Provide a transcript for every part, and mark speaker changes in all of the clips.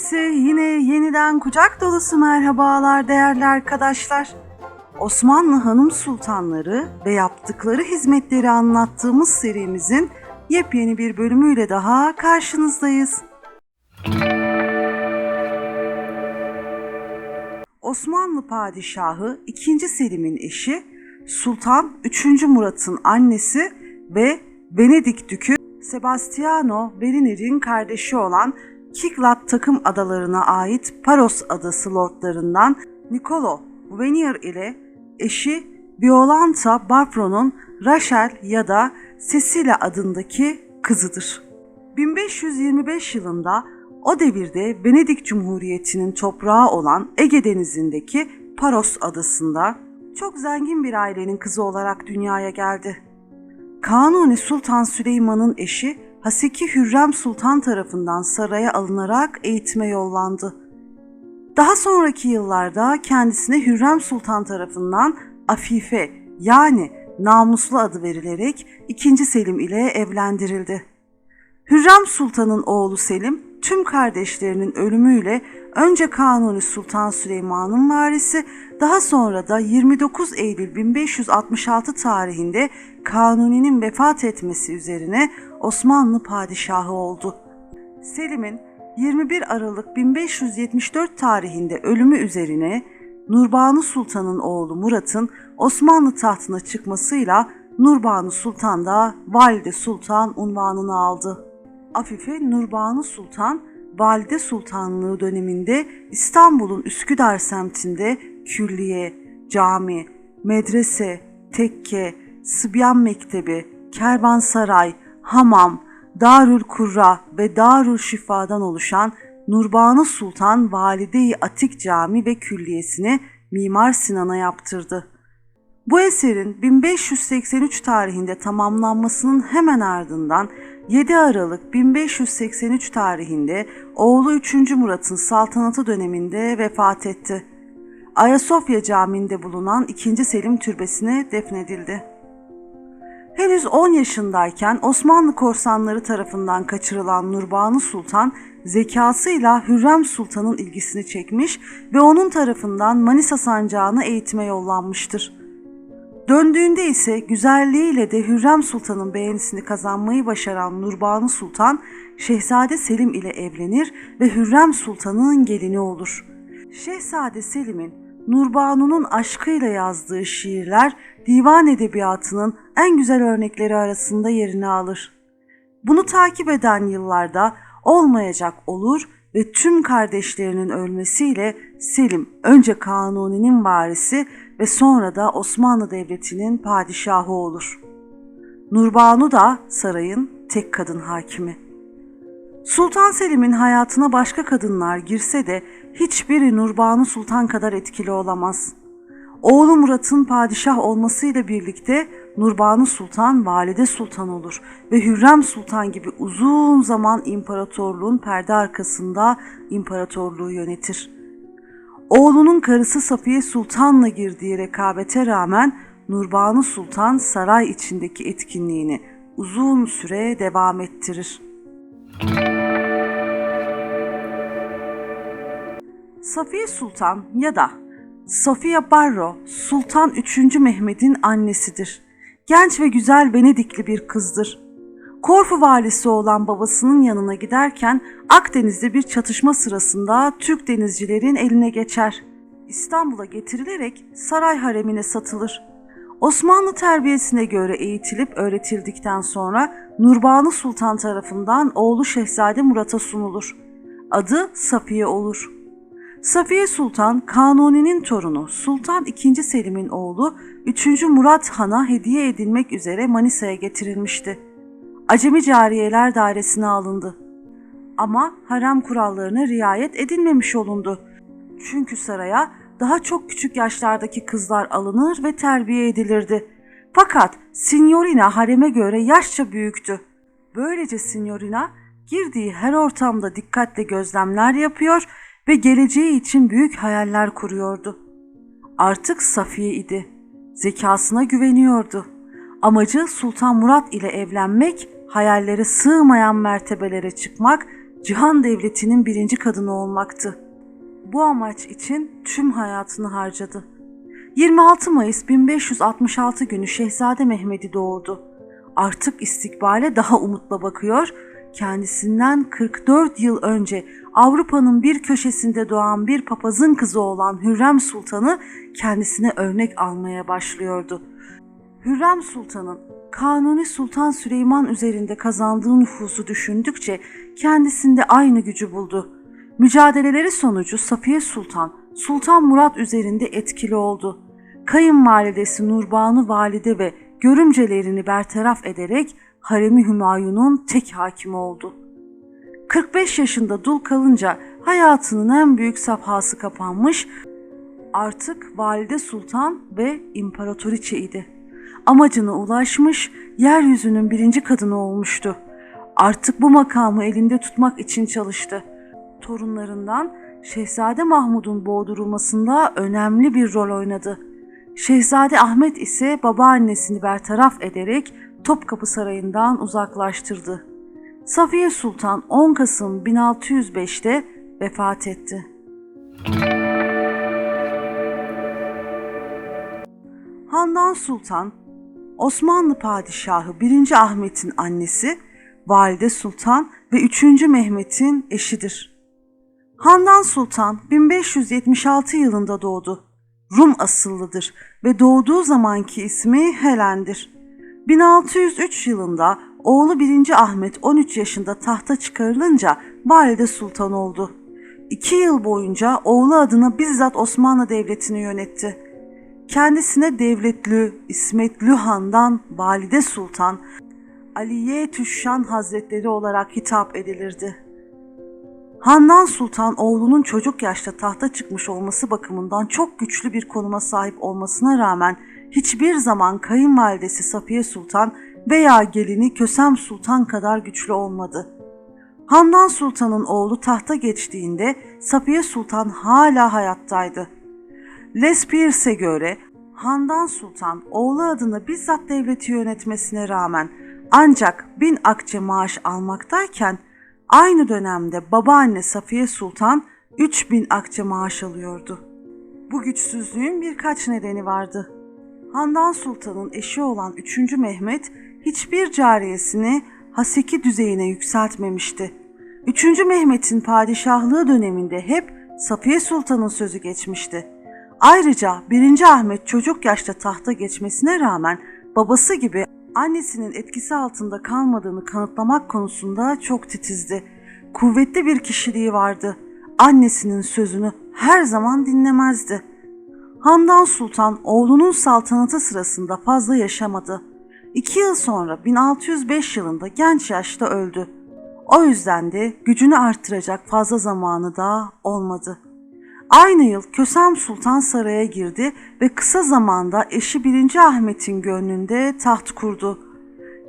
Speaker 1: Herkese yine yeniden kucak dolusu merhabalar değerli arkadaşlar. Osmanlı hanım sultanları ve yaptıkları hizmetleri anlattığımız serimizin yepyeni bir bölümüyle daha karşınızdayız. Osmanlı padişahı 2. Selim'in eşi, Sultan 3. Murat'ın annesi ve Venedik dükü Sebastiano Beriner'in kardeşi olan Kiklat takım adalarına ait Paros adası lordlarından Nicolo Venier ile eşi Violanta Barbro'nun Rachel ya da Cecilia adındaki kızıdır. 1525 yılında o devirde Venedik Cumhuriyeti'nin toprağı olan Ege Denizi'ndeki Paros adasında çok zengin bir ailenin kızı olarak dünyaya geldi. Kanuni Sultan Süleyman'ın eşi Haseki Hürrem Sultan tarafından saraya alınarak eğitime yollandı. Daha sonraki yıllarda kendisine Hürrem Sultan tarafından Afife yani namuslu adı verilerek 2. Selim ile evlendirildi. Hürrem Sultan'ın oğlu Selim tüm kardeşlerinin ölümüyle önce Kanuni Sultan Süleyman'ın varisi daha sonra da 29 Eylül 1566 tarihinde Kanuni'nin vefat etmesi üzerine Osmanlı padişahı oldu. Selim'in 21 Aralık 1574 tarihinde ölümü üzerine Nurbanu Sultan'ın oğlu Murat'ın Osmanlı tahtına çıkmasıyla Nurbanu Sultan da Valide Sultan unvanını aldı. Afife Nurbanu Sultan, Valide Sultanlığı döneminde İstanbul'un Üsküdar semtinde külliye, cami, medrese, tekke, Sıbyan Mektebi, Kervansaray, hamam, Darül Kurra ve Darül Şifa'dan oluşan Nurbanu Sultan Valide-i Atik Cami ve Külliyesini Mimar Sinan'a yaptırdı. Bu eserin 1583 tarihinde tamamlanmasının hemen ardından 7 Aralık 1583 tarihinde oğlu 3. Murat'ın saltanatı döneminde vefat etti. Ayasofya Camii'nde bulunan 2. Selim Türbesi'ne defnedildi. Henüz 10 yaşındayken Osmanlı korsanları tarafından kaçırılan Nurbanu Sultan zekasıyla Hürrem Sultan'ın ilgisini çekmiş ve onun tarafından Manisa sancağına eğitime yollanmıştır. Döndüğünde ise güzelliğiyle de Hürrem Sultan'ın beğenisini kazanmayı başaran Nurbanu Sultan, Şehzade Selim ile evlenir ve Hürrem Sultan'ın gelini olur. Şehzade Selim'in Nurbanu'nun aşkıyla yazdığı şiirler divan edebiyatının en güzel örnekleri arasında yerini alır. Bunu takip eden yıllarda olmayacak olur ve tüm kardeşlerinin ölmesiyle Selim önce Kanuni'nin varisi ve sonra da Osmanlı Devleti'nin padişahı olur. Nurbanu da sarayın tek kadın hakimi. Sultan Selim'in hayatına başka kadınlar girse de hiçbiri Nurbanu Sultan kadar etkili olamaz. Oğlu Murat'ın padişah olmasıyla birlikte Nurbanu Sultan valide sultan olur ve Hürrem Sultan gibi uzun zaman imparatorluğun perde arkasında imparatorluğu yönetir. Oğlunun karısı Safiye Sultan'la girdiği rekabete rağmen Nurbanu Sultan saray içindeki etkinliğini uzun süre devam ettirir. Safiye Sultan ya da Sofia Barro Sultan 3. Mehmet'in annesidir. Genç ve güzel Venedikli bir kızdır. Korfu valisi olan babasının yanına giderken Akdeniz'de bir çatışma sırasında Türk denizcilerin eline geçer. İstanbul'a getirilerek saray haremine satılır. Osmanlı terbiyesine göre eğitilip öğretildikten sonra Nurbanu Sultan tarafından oğlu Şehzade Murat'a sunulur. Adı Safiye olur. Safiye Sultan Kanuni'nin torunu Sultan II. Selim'in oğlu 3. Murat Han'a hediye edilmek üzere Manisa'ya getirilmişti. Acemi cariyeler dairesine alındı. Ama harem kurallarına riayet edilmemiş olundu. Çünkü saraya daha çok küçük yaşlardaki kızlar alınır ve terbiye edilirdi. Fakat Signorina hareme göre yaşça büyüktü. Böylece Signorina girdiği her ortamda dikkatle gözlemler yapıyor ve geleceği için büyük hayaller kuruyordu. Artık Safiye idi. Zekasına güveniyordu. Amacı Sultan Murat ile evlenmek, hayallere sığmayan mertebelere çıkmak cihan devletinin birinci kadını olmaktı. Bu amaç için tüm hayatını harcadı. 26 Mayıs 1566 günü Şehzade Mehmet'i doğurdu. Artık istikbale daha umutla bakıyor, kendisinden 44 yıl önce Avrupa'nın bir köşesinde doğan bir papazın kızı olan Hürrem Sultan'ı kendisine örnek almaya başlıyordu. Hürrem Sultan'ın Kanuni Sultan Süleyman üzerinde kazandığı nüfusu düşündükçe kendisinde aynı gücü buldu. Mücadeleleri sonucu Safiye Sultan, Sultan Murat üzerinde etkili oldu. Kayınvalidesi Nurbanu Valide ve görümcelerini bertaraf ederek Haremi Hümayun'un tek hakimi oldu. 45 yaşında dul kalınca hayatının en büyük safhası kapanmış, artık Valide Sultan ve İmparatoriçe idi. Amacına ulaşmış, yeryüzünün birinci kadını olmuştu. Artık bu makamı elinde tutmak için çalıştı. Torunlarından Şehzade Mahmud'un boğdurulmasında önemli bir rol oynadı. Şehzade Ahmet ise babaannesini bertaraf ederek Topkapı Sarayı'ndan uzaklaştırdı. Safiye Sultan 10 Kasım 1605'te vefat etti. Handan Sultan, Osmanlı Padişahı 1. Ahmet'in annesi, Valide Sultan ve 3. Mehmet'in eşidir. Handan Sultan 1576 yılında doğdu. Rum asıllıdır ve doğduğu zamanki ismi Helen'dir. 1603 yılında oğlu 1. Ahmet 13 yaşında tahta çıkarılınca Valide Sultan oldu. İki yıl boyunca oğlu adına bizzat Osmanlı Devleti'ni yönetti. Kendisine Devletlü, İsmetlü Han'dan Valide Sultan, Aliye Tüşşan Hazretleri olarak hitap edilirdi. Handan Sultan oğlunun çocuk yaşta tahta çıkmış olması bakımından çok güçlü bir konuma sahip olmasına rağmen hiçbir zaman kayınvalidesi Safiye Sultan veya gelini Kösem Sultan kadar güçlü olmadı. Handan Sultan'ın oğlu tahta geçtiğinde Safiye Sultan hala hayattaydı. Les Pierce'e göre Handan Sultan oğlu adına bizzat devleti yönetmesine rağmen ancak bin akçe maaş almaktayken aynı dönemde babaanne Safiye Sultan 3000 akçe maaş alıyordu. Bu güçsüzlüğün birkaç nedeni vardı. Handan Sultan'ın eşi olan 3. Mehmet hiçbir cariyesini haseki düzeyine yükseltmemişti. 3. Mehmet'in padişahlığı döneminde hep Safiye Sultan'ın sözü geçmişti. Ayrıca 1. Ahmet çocuk yaşta tahta geçmesine rağmen babası gibi annesinin etkisi altında kalmadığını kanıtlamak konusunda çok titizdi. Kuvvetli bir kişiliği vardı. Annesinin sözünü her zaman dinlemezdi. Handan Sultan oğlunun saltanatı sırasında fazla yaşamadı. İki yıl sonra 1605 yılında genç yaşta öldü. O yüzden de gücünü artıracak fazla zamanı da olmadı. Aynı yıl Kösem Sultan saraya girdi ve kısa zamanda eşi 1. Ahmet'in gönlünde taht kurdu.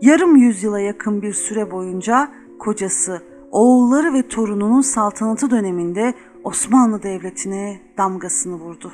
Speaker 1: Yarım yüzyıla yakın bir süre boyunca kocası, oğulları ve torununun saltanatı döneminde Osmanlı Devleti'ne damgasını vurdu.